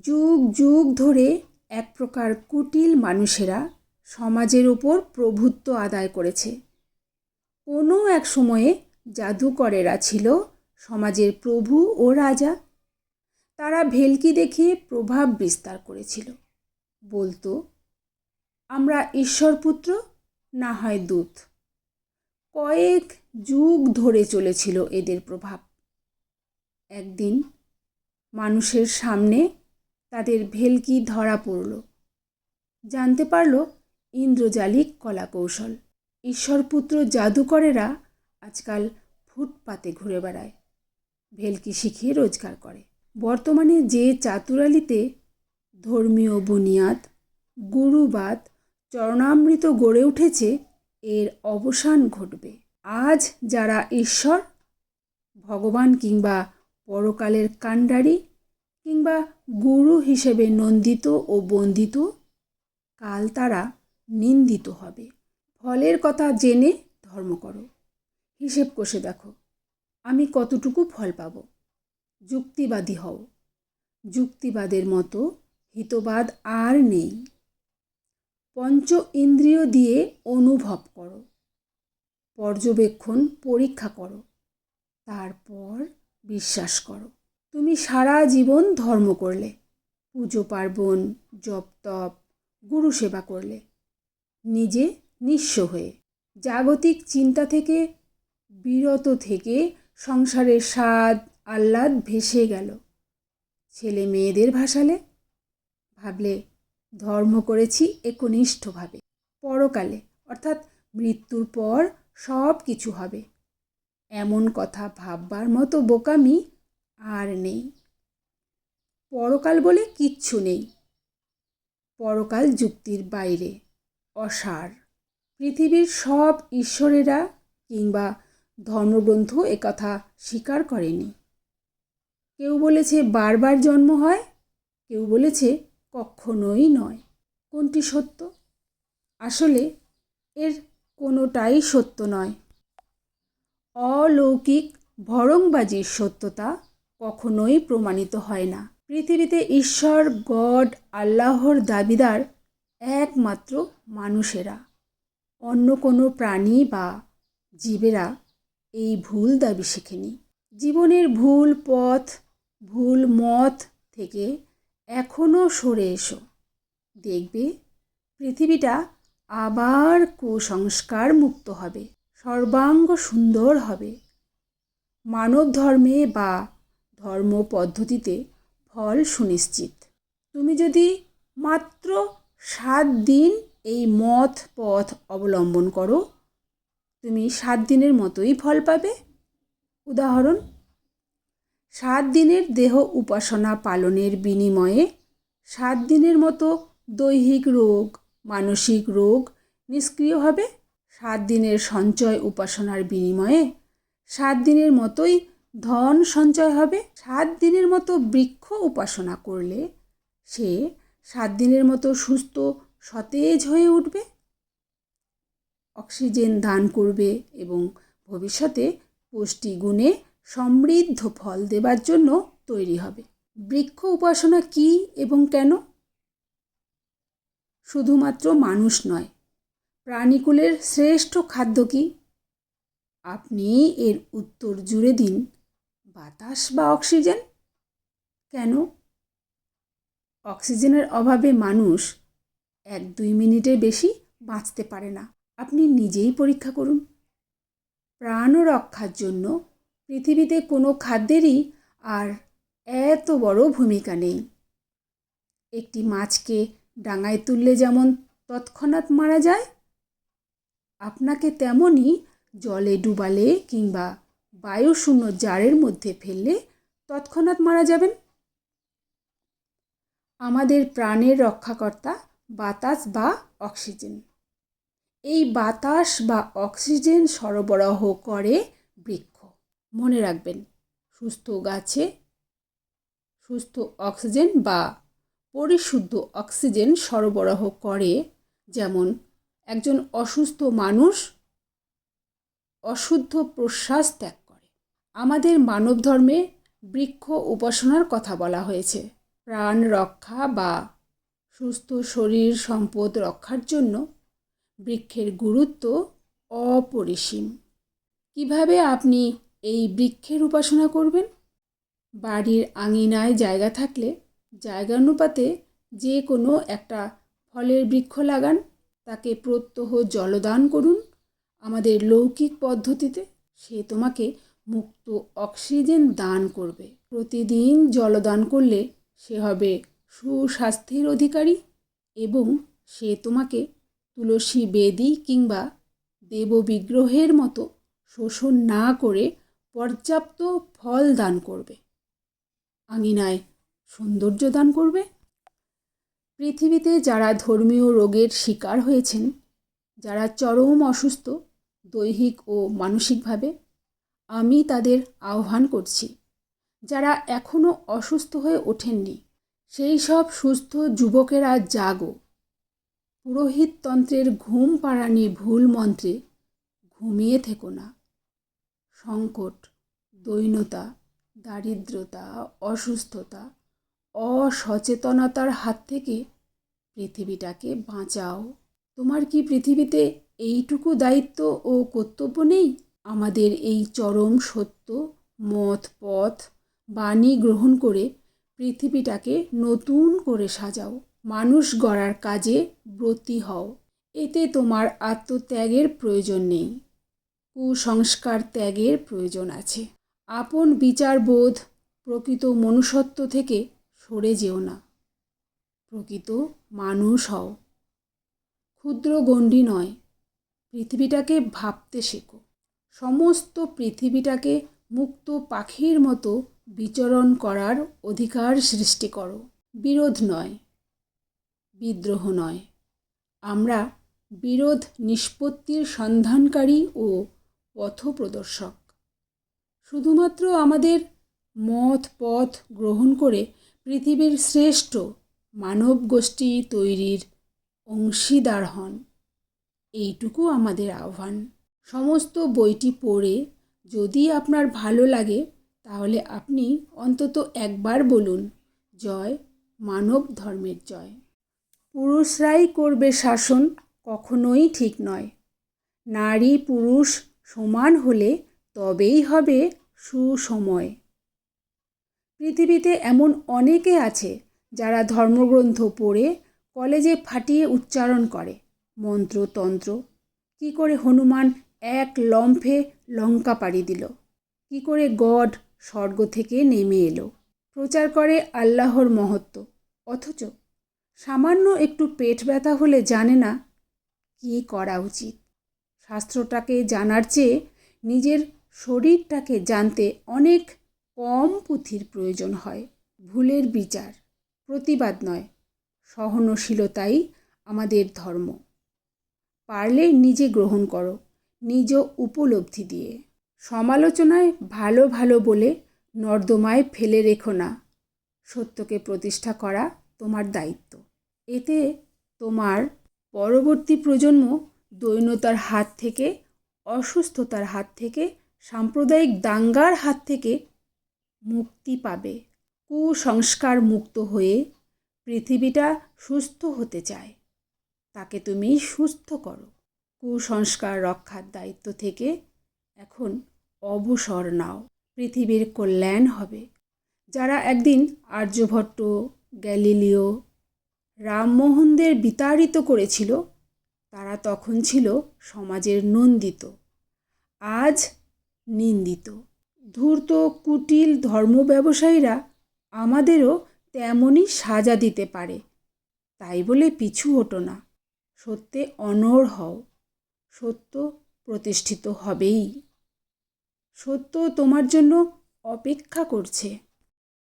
যুগ যুগ ধরে এক প্রকার কুটিল মানুষেরা সমাজের ওপর প্রভুত্ব আদায় করেছে। কোনো এক সময়ে জাদুকরেরা ছিল সমাজের প্রভু ও রাজা। তারা ভেলকি দেখে প্রভাব বিস্তার করেছিল। বলতো, আমরা ঈশ্বরপুত্র, না হয় দূত। কয়েক যুগ ধরে চলেছিল এদের প্রভাব। একদিন মানুষের সামনে তাদের ভেলকি ধরা পড়ল। জানতে পারল ইন্দ্রজালিক কলাকৌশল। ঈশ্বরপুত্র জাদুকরেরা আজকাল ফুটপাতে ঘুরে বেড়ায়। ভেলকি শিখিয়ে রোজগার করে। বর্তমানে যে চাতুরালিতে ধর্মীয় বুনিয়াদ, গুরুবাদ, চরণামৃত গড়ে উঠেছে, এর অবসান ঘটবে। আজ যারা ঈশ্বর, ভগবান কিংবা পরকালের কাণ্ডারি কিংবা গুরু হিসেবে নন্দিত ও বন্দিত, কাল তারা নিন্দিত হবে। ফলের কথা জেনে ধর্ম করো। হিসেব কষে দেখো, আমি কতটুকু ফল পাব? যুক্তিবাদী হও। যুক্তিবাদের মতো হিতবাদ আর নেই। পঞ্চ ইন্দ্রিয় দিয়ে অনুভব করো। পর্যবেক্ষণ, পরীক্ষা করো। তারপর বিশ্বাস করো। তুমি সারা জীবন ধর্ম করলে, পুজো পার্বণ, জপ তপ, গুরু সেবা করলে। নিজে নিঃস্ব হয়ে, জাগতিক চিন্তা থেকে, বিরত থেকে সংসারের স্বাদ, আহ্লাদ ভেসে গেল। ছেলে মেয়েদের ভাসালে, ভাবলে, ধর্ম করেছি একনিষ্ঠভাবে। পরকালে, অর্থাৎ মৃত্যুর পর সব কিছু হবে। এমন কথা ভাববার মতো বোকামি আর নেই। পরকাল বলে কিচ্ছু নেই। পরকাল যুক্তির বাইরে, অসার। পৃথিবীর সব ঈশ্বরেরা কিংবা ধর্মগ্রন্থ একথা স্বীকার করেনি। কেউ বলেছে বারবার জন্ম হয়, কেউ বলেছে কখনোই নয়। কোনটি সত্য? আসলে এর কোনোটাই সত্য নয়। অলৌকিক ভরংবাজির সত্যতা কখনোই প্রমাণিত হয় না। পৃথিবীতে ঈশ্বর, গড, আল্লাহর দাবিদার একমাত্র মানুষেরা। অন্য কোনো প্রাণী বা জীবেরা এই ভুল দাবি শেখেনি। জীবনের ভুল পথ, ভুল মত থেকে এখনও সরে এসো। দেখবে, পৃথিবীটা আবার কুসংস্কার মুক্ত হবে, সর্বাঙ্গ সুন্দর হবে। মানব ধর্মে বা ধর্ম পদ্ধতিতে ফল সুনিশ্চিত। তুমি যদি মাত্র সাত দিন এই মত পথ অবলম্বন করো, তুমি সাত দিনের মতোই ফল পাবে। উদাহরণ, সাত দিনের দেহ উপাসনা পালনের বিনিময়ে সাত দিনের মতো দৈহিক রোগ, মানসিক রোগ নিষ্ক্রিয় হবে। সাত দিনের সঞ্চয় উপাসনার বিনিময়ে সাত দিনের মতোই ধন সঞ্চয় হবে। সাত দিনের মতো বৃক্ষ উপাসনা করলে সে সাত দিনের মতো সুস্থ, সতেজ হয়ে উঠবে। অক্সিজেন দান করবে এবং ভবিষ্যতে পুষ্টিগুণে সমৃদ্ধ ফল দেবার জন্য তৈরি হবে। বৃক্ষ উপাসনা কি এবং কেন? শুধুমাত্র মানুষ নয়, প্রাণীকুলের শ্রেষ্ঠ খাদ্য কি? আপনি এর উত্তর জুড়ে দিন। বাতাস বা অক্সিজেন? কেন? অক্সিজেনের অভাবে মানুষ এক দুই মিনিটের বেশি বাঁচতে পারে না। আপনি নিজেই পরীক্ষা করুন। প্রাণ রক্ষার জন্য পৃথিবীতে কোনো খাদ্যেরই আর এত বড় ভূমিকা নেই। একটি মাছকে ডাঙায় তুললে যেমন তৎক্ষণাৎ মারা যায়, আপনাকে তেমনই জলে ডুবালে কিংবা বায়ুশূন্য জারের মধ্যে ফেললে তৎক্ষণাৎ মারা যাবেন। আমাদের প্রাণের রক্ষাকর্তা বাতাস বা অক্সিজেন। এই বাতাস বা অক্সিজেন সরবরাহ করে বৃক্ষ। মনে রাখবেন, সুস্থ গাছে সুস্থ অক্সিজেন বা পরিশুদ্ধ অক্সিজেন সরবরাহ করে, যেমন একজন অসুস্থ মানুষ অশুদ্ধ প্রশ্বাস ত্যাগ আমাদের মানব ধর্মে বৃক্ষ উপাসনার কথা বলা হয়েছে। প্রাণ রক্ষা বা সুস্থ শরীর সম্পদ রক্ষার জন্য বৃক্ষের গুরুত্ব অপরিসীম। কীভাবে আপনি এই বৃক্ষের উপাসনা করবেন? বাড়ির আঙিনায় জায়গা থাকলে জায়গানুপাতে যে কোনো একটা ফলের বৃক্ষ লাগান, তাকে প্রত্যহ জলদান করুন। আমাদের লৌকিক পদ্ধতিতে সে তোমাকে মুক্ত অক্সিজেন দান করবে। প্রতিদিন জলদান করলে সে হবে সুস্বাস্থ্যের অধিকারী এবং সে তোমাকে তুলসী বেদি কিংবা দেববিগ্রহের মতো শোষণ না করে পর্যাপ্ত ফল দান করবে। আঙিনায় সৌন্দর্য দান করবে। পৃথিবীতে যারা ধর্মীয় রোগের শিকার হয়েছেন, যারা চরম অসুস্থ, দৈহিক ও মানসিকভাবে আমি তাদের আহ্বান করছি। যারা এখনও অসুস্থ হয়ে ওঠেননি, সেই সব সুস্থ যুবকেরা জাগো। পুরোহিততন্ত্রের ঘুম পাড়ানি ভুল মন্ত্রে ঘুমিয়ে থেকো না। সংকট, দৈনতা, দারিদ্রতা, অসুস্থতা, অসচেতনতার হাত থেকে পৃথিবীটাকে বাঁচাও। তোমার কি পৃথিবীতে এইটুকু দায়িত্ব ও কর্তব্য নেই? আমাদের এই চরম সত্য, মত, পথ, বাণী গ্রহণ করে পৃথিবীটাকে নতুন করে সাজাও। মানুষ গড়ার কাজে ব্রতী হও। এতে তোমার আত্মত্যাগের প্রয়োজন নেই। কুসংস্কার ত্যাগের প্রয়োজন আছে। আপন বিচারবোধ প্রকৃত মনুষ্যত্ব থেকে সরে যেও না। প্রকৃত মানুষ হও। ক্ষুদ্র গণ্ডি নয়, পৃথিবীটাকে ভাবতে শেখো। সমস্ত পৃথিবীটাকে মুক্ত পাখির মতো বিচরণ করার অধিকার সৃষ্টি করো। বিরোধ নয়, বিদ্রোহ নয়। আমরা বিরোধ নিষ্পত্তির সন্ধানকারী ও পথপ্রদর্শক। শুধুমাত্র আমাদের মত পথ গ্রহণ করে পৃথিবীর শ্রেষ্ঠ মানব গোষ্ঠী তৈরির অংশীদার হন। এইটুকু আমাদের আহ্বান। সমস্ত বইটি পড়ে যদি আপনার ভালো লাগে, তাহলে আপনি অন্তত একবার বলুন, জয় মানব ধর্মের জয়। পুরুষরাই করবে শাসন কখনোই ঠিক নয়। নারী পুরুষ সমান হলে তবেই হবে সুসময়। পৃথিবীতে এমন অনেকে আছে যারা ধর্মগ্রন্থ পড়ে কলেজে ফাটিয়ে উচ্চারণ করে মন্ত্রতন্ত্র কি করে হনুমান এক লম্ফে লঙ্কা পাড়ি দিল। কি করে গড স্বর্গ থেকে নেমে এলো? প্রচার করে আল্লাহর মহত্ব। অথচ সামান্য একটু পেট ব্যথা হলে জানে না কী করা উচিত। শাস্ত্রটাকে জানার চেয়ে নিজের শরীরটাকে জানতে অনেক কম পুঁথির প্রয়োজন হয়। ভুলের বিচার, প্রতিবাদ নয়, সহনশীলতাই আমাদের ধর্ম। পারলে নিজে গ্রহণ করো। নিজ উপলব্ধি দিয়ে। সমালোচনায় ভালো ভালো বলে নর্দমায় ফেলে রেখো না। সত্যকে প্রতিষ্ঠা করা তোমার দায়িত্ব। এতে তোমার পরবর্তী প্রজন্ম দৈন্যতার হাত থেকে, অসুস্থতার হাত থেকে, সাম্প্রদায়িক দাঙ্গার হাত থেকে মুক্তি পাবে। কুসংস্কার মুক্ত হয়ে পৃথিবীটা সুস্থ হতে চায়। তাকে তুমি সুস্থ করো। কুসংস্কার রক্ষার দায়িত্ব থেকে এখন অবসর নাও। পৃথিবীর কল্যাণ হবে। যারা একদিন আর্যভট্ট, গ্যালিলিও, রামমোহনদের বিতাড়িত করেছিল, তারা তখন ছিল সমাজের নন্দিত, আজ নিন্দিত। ধূর্ত, কুটিল ধর্ম ব্যবসায়ীরা আমাদেরও তেমনই সাজা দিতে পারে, তাই বলে পিছু হটো না। সত্যে অনড় হও। সত্য প্রতিষ্ঠিত হবেই। সত্য তোমার জন্য অপেক্ষা করছে।